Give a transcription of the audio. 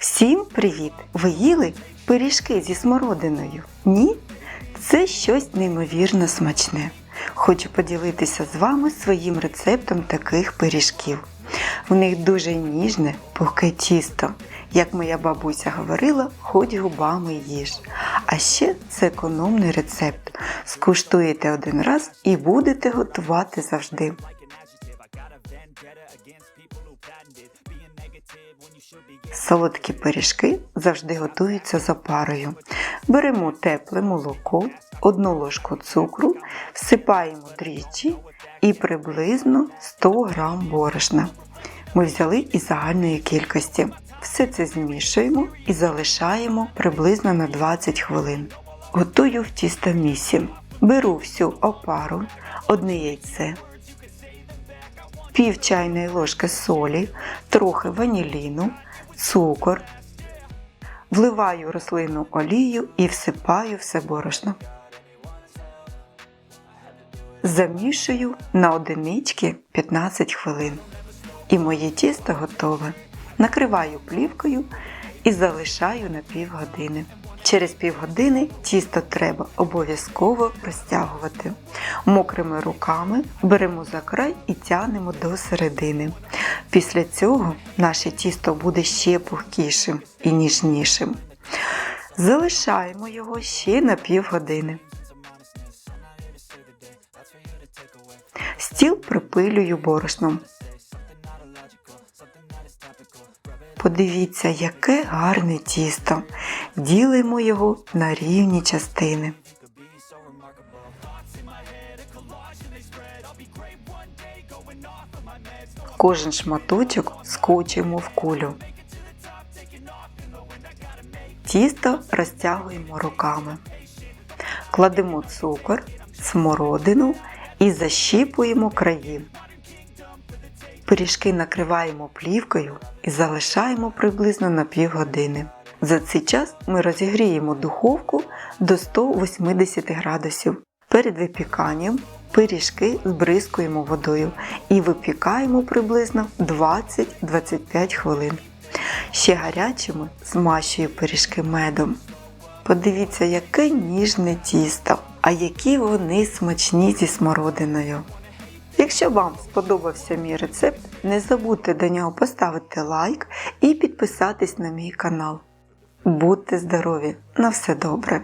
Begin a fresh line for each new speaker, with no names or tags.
Всім привіт! Ви їли пиріжки зі смородиною? Ні? Це щось неймовірно смачне. Хочу поділитися з вами своїм рецептом таких пиріжків. В них дуже ніжне, пухке тісто. Як моя бабуся говорила, хоч губами їж. А ще це економний рецепт. Скуштуєте один раз і будете готувати завжди. Солодкі пиріжки завжди готуються за парою. Беремо тепле молоко, одну ложку цукру, всипаємо тричі і приблизно 100 г борошна. Ми взяли із загальної кількості. Все це змішуємо і залишаємо приблизно на 20 хвилин. Готую в тістомісі. Беру всю опару, одне яйце, пів чайної ложки солі, трохи ваніліну, цукор. Вливаю рослинну олію і всипаю все борошно. Замішую на одинички 15 хвилин. І моє тісто готове. Накриваю плівкою і залишаю на півгодини. Через півгодини тісто треба обов'язково розтягувати. Мокрими руками беремо за край і тягнемо до середини. Після цього наше тісто буде ще пухкішим і ніжнішим. Залишаємо його ще на півгодини. Стіл припилюю борошном. Подивіться, яке гарне тісто. Ділимо його на рівні частини. Кожен шматочок скочуємо в кулю. Тісто розтягуємо руками. Кладемо цукор, смородину і защіпуємо краї. Пиріжки накриваємо плівкою і залишаємо приблизно на півгодини. За цей час ми розігріємо духовку до 180 градусів. Перед випіканням пиріжки збризкуємо водою і випікаємо приблизно 20-25 хвилин. Ще гарячими змащую пиріжки медом. Подивіться, яке ніжне тісто, а які вони смачні зі смородиною. Якщо вам сподобався мій рецепт, не забудьте до нього поставити лайк і підписатись на мій канал. Будьте здорові! На все добре!